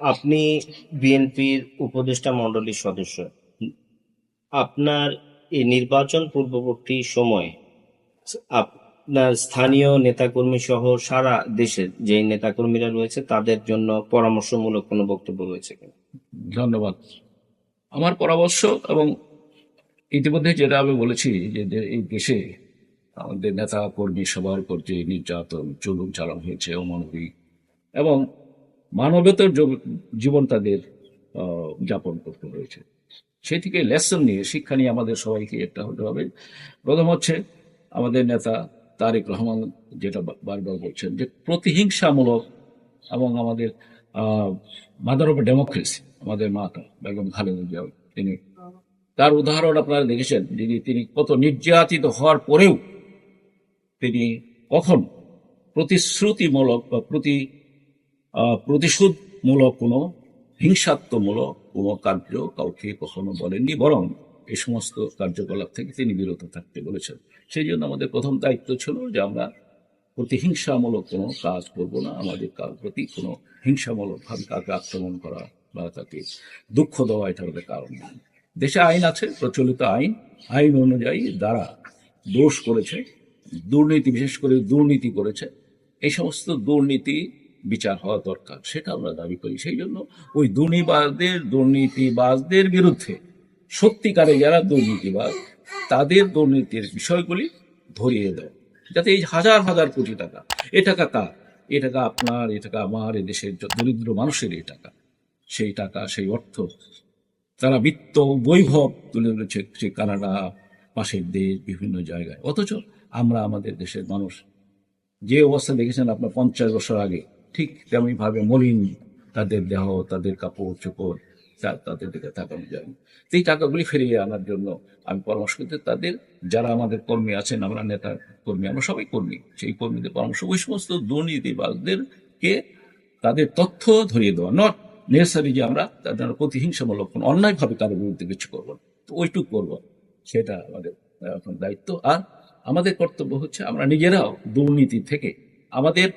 আপনি বিএনপির উপদেষ্টা মণ্ডলীর সদস্য। আপনার এই নির্বাচন পূর্ববর্তী সময়ে আপনার স্থানীয় নেতাকর্মী সহ সারা দেশের যে নেতাকর্মীরা রয়েছে, তাদের জন্য পরামর্শমূলক কোনো বক্তব্য রয়েছে ধন্যবাদ। আমার পরামর্শ এবং ইতিমধ্যে যেটা আমি বলেছি যে এই দেশে আমাদের নেতা কর্মী সবার উপর যে নির্যাতন, জুলুম চালানো হয়েছে অমানবিক এবং মানবতার জীবন তাদের যাপন করতে হয়েছে। সেই থেকে লেসন নিয়ে, শিক্ষা নিয়ে আমাদের সবাইকে একটা হতে হবে। প্রথম হচ্ছে আমাদের নেতা তারেক রহমান যেটা বারবার বলছেন যে প্রতিহিংসামূলক এবং আমাদের মাদার অফ ডেমোক্রেসি, আমাদের মাতা বেগম খালেদা জিয়া, তিনি তার উদাহরণ আপনারা দেখেছেন, যিনি তিনি কত নির্যাতিত হওয়ার পরেও তিনি কখন প্রতিশ্রুতিমূলক বা প্রতি প্রতিশোধমূলক কোনো, হিংসাত্মমূলক কোনো কার্য কাউকে কখনো বলেননি, বরং এই সমস্ত কার্যকলাপ থেকে তিনি বিরত থাকতে বলেছেন। সেই জন্য আমাদের প্রথম দায়িত্ব ছিল যে আমরা প্রতিহিংসামূলক কোনো কাজ করব না, আমাদের কার প্রতি কোনো হিংসামূলকভাবে কাউকে আক্রমণ করা বা তাকে দুঃখ দেওয়া এটা আমাদের কারণ নয়। দেশে আইন আছে, প্রচলিত আইন আইন অনুযায়ী দ্বারা দোষ করেছে, দুর্নীতি, বিশেষ করে দুর্নীতি করেছে, এই সমস্ত দুর্নীতি বিচার হওয়া দরকার, সেটা আমরা দাবি করি। সেই জন্য ওই দুর্নীতিবাজদের দুর্নীতিবাজদের বিরুদ্ধে সত্যিকারে যারা দুর্নীতিবাজ, তাদের দুর্নীতির বিষয়গুলি ধরিয়ে দেয় যাতে এই হাজার হাজার কোটি টাকা, এ টাকা কার? এ টাকা আপনার, এ টাকা আমার, এ দেশের দরিদ্র মানুষের এই টাকা। সেই টাকা, সেই অর্থ তারা বিত্ত বৈভব তুলে ধরেছে, সে কানাডা, পাশের দেশ, বিভিন্ন জায়গায়। অথচ আমরা আমাদের দেশের মানুষ, যে অবস্থা দেখেছেন আপনার পঞ্চাশ বছর আগে ঠিক তেমনি ভাবে মলিন তাদের দেহ, তাদের কাপড়, চোপড় তাদের দিকে তাকানো যায়। এই টাকাগুলি ফিরিয়ে আনার জন্য আমি পরামর্শ করতে তাদের যারা আমাদের কর্মী আছেন, আমরা নেতা কর্মী, আমরা সবাই কর্মী। সেই কর্মীদের পরামর্শ ওই সমস্ত দুর্নীতিবাজদেরকে তাদের তথ্য ধরিয়ে দেওয়া। নট নেসারি যে আমরা তাদের প্রতিহিংসামূলক কোনো অন্যায়ভাবে তাদের বিরুদ্ধে কিছু করব তো ওইটুকু করব। সেটা আমাদের এখন দায়িত্ব। আর আমাদের কর্তব্য হচ্ছে আমরা নিজেরাও দুর্নীতি থেকে আমাদের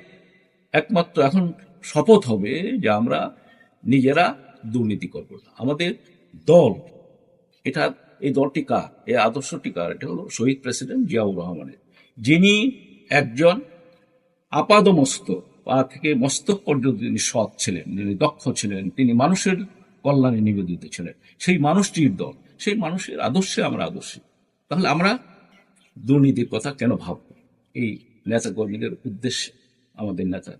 একমাত্র এখন শপথ হবে যে আমরা নিজেরা দুর্নীতি করব না। আমাদের দল, এটা, এই দলটি কার? এই আদর্শটি কার? এটা হলো শহীদ প্রেসিডেন্ট জিয়াউর রহমানের। যিনি একজন আপাদমস্ত পা থেকে মস্তক পর্যন্ত তিনি সৎ ছিলেন যিনি দক্ষ ছিলেন, তিনি মানুষের কল্যাণে নিবেদিত ছিলেন। সেই মানুষটির দল, সেই মানুষের আদর্শে আমরা আদর্শী। তাহলে আমরা দুর্নীতির কথা কেন ভাবব? এই নেতা কর্মীদের উদ্দেশ্যে আমাদের নেতা।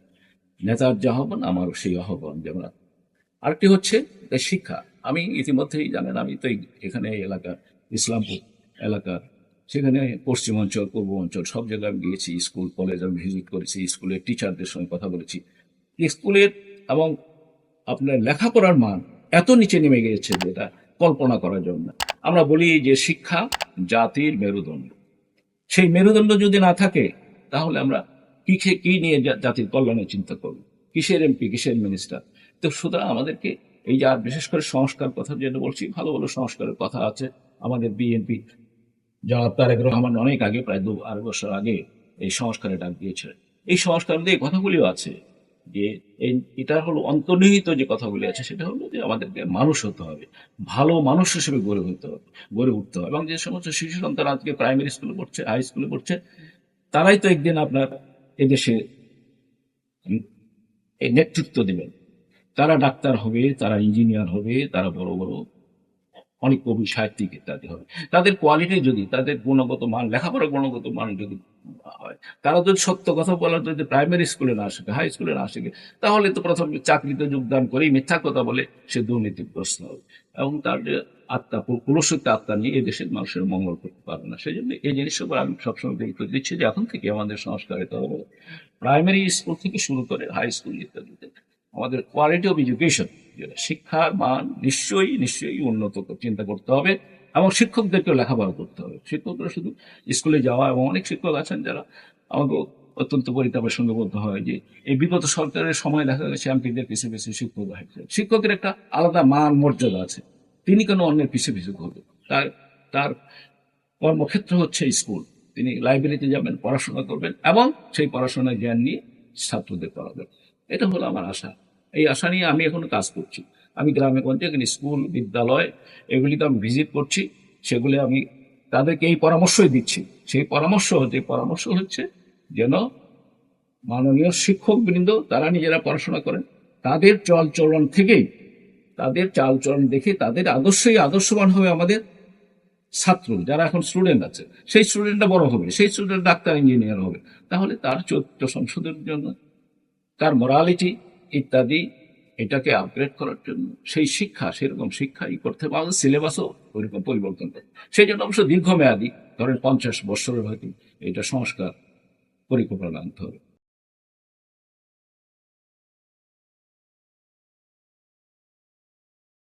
নেতার যে আহ্বান, আমারও সেই আহ্বান, যেমন আরেকটি হচ্ছে শিক্ষা। আমি ইতিমধ্যেই জানেন, আমি তো এখানে এলাকা ইসলামপুর এলাকার, সেখানে পশ্চিম অঞ্চল পূর্ব অঞ্চল সব জায়গায় আমি গিয়েছি, স্কুল, কলেজ আমি ভিজিট করেছি, স্কুলের টিচারদের সঙ্গে কথা বলেছি। স্কুলের এবং আপনার লেখাপড়ার মান এত নিচে নেমে গিয়েছে যেটা কল্পনা করার জন্য। আমরা বলি যে শিক্ষা জাতির মেরুদণ্ড। সেই মেরুদণ্ড যদি না থাকে, তাহলে আমরা কি কি নিয়ে জাতির কল্যাণে চিন্তা করব? কিসের এমপি, কিসের মিনিস্টার? তো সুতরাং আমাদেরকে এই যে আর বিশেষ করে সংস্কার কথা যেটা বলছি, ভালো ভালো সংস্কারের কথা আছে আমাদের বিএনপি। জনাব তারেক রহমান অনেক আগে, প্রায় দু আড়াই বছর আগে এই সংস্কারে ডাক দিয়েছিলেন এই সংস্কার দিয়ে কথাগুলিও আছে যে এই এটা হলো অন্তর্নিহিত যে কথাগুলি আছে, সেটা হলো যে আমাদেরকে মানুষ হতে হবে। ভালো মানুষ হিসেবে গড়ে হতে হবে, গড়ে উঠতে হবে। এবং যে সমস্ত শিশু সন্তান আজকে প্রাইমারি স্কুলে পড়ছে হাই স্কুলে পড়ছে, তারাই তো একদিন আপনার এদেশে নেতৃত্ব দেবেন। তারা ডাক্তার হবে তারা ইঞ্জিনিয়ার হবে তারা বড় বড় অনেক কবি সাহিত্যিক ইত্যাদি হবে। তাদের কোয়ালিটি যদি, তাদের গুণগত মান, লেখাপড়ার গুণগত মান যদি হয়, তারা যদি সত্য কথা বলার যদি প্রাইমারি স্কুলে না শেখে হাই স্কুলে না শেখে, তাহলে তো প্রথম চাকরিতে যোগদান করেই মিথ্যা কথা বলে সে দুর্নীতিগ্রস্ত হবে। এবং তার যে আত্মা পুরুষত্ব আত্মা নিয়ে এই দেশের মানুষের মঙ্গল করতে পারবে না। সেই জন্য এই উপর আমি সবসময় গুরুত্ব দিচ্ছি যে এখন থেকে আমাদের সংস্কারিত হবে প্রাইমারি স্কুল থেকে শুরু করে হাই স্কুল ইত্যাদিতে আমাদের কোয়ালিটি অফ এডুকেশন যেটা শিক্ষার মান নিশ্চয়ই নিশ্চয়ই উন্নত চিন্তা করতে হবে এবং শিক্ষকদেরকেও লেখাপড়া করতে হবে। শিক্ষকরা শুধু স্কুলে যাওয়া এবং অনেক শিক্ষক আছেন যারা আমাকে অত্যন্ত পরিতাপের সঙ্গে বলতে হয় যে, এই বিগত সরকারের সময় দেখা গেছে এমপিদের পিছিয়ে পিছিয়ে শিক্ষক হয়েছে শিক্ষকের একটা আলাদা মান মর্যাদা আছে। তিনি কেন অন্যের পিছিয়ে পিছিয়ে করবেন তার তার কর্মক্ষেত্র হচ্ছে স্কুল তিনি লাইব্রেরিতে যাবেন, পড়াশোনা করবেন এবং সেই পড়াশোনার জ্ঞান নিয়ে ছাত্রদের পড়াবেন। এটা হলো আমার আশা। এই আশা নিয়ে আমি এখন কাজ করছি। আমি গ্রামে গঞ্জে এখানে স্কুল, বিদ্যালয় এগুলিতে আমি ভিজিট করছি। সেগুলি আমি তাদেরকে এই পরামর্শই দিচ্ছি। সেই পরামর্শ, যে পরামর্শ হচ্ছে যেন মাননীয় শিক্ষক বৃন্দ তারা নিজেরা পড়াশোনা করেন। তাদের চল চলন থেকেই, তাদের চাল চলন দেখে তাদের আদর্শই আদর্শবান হবে আমাদের ছাত্র যারা এখন স্টুডেন্ট আছে। সেই স্টুডেন্টটা বড় হবে, সেই স্টুডেন্ট ডাক্তার ইঞ্জিনিয়ার হবে। তাহলে তার চরিত্র সংশোধনের জন্য তার মোরালিটি ইত্যাদি এটাকে আপগ্রেড করার জন্য সেই শিক্ষা, সেরকম শিক্ষাই করতে হবে। আমাদের সিলেবাসও ওইরকম পরিবর্তন করে সেই জন্য অবশ্য দীর্ঘমেয়াদী, ধরেন পঞ্চাশ বছরের হয়তো এটা সংস্কার পরিকল্পনা আনতে হবে।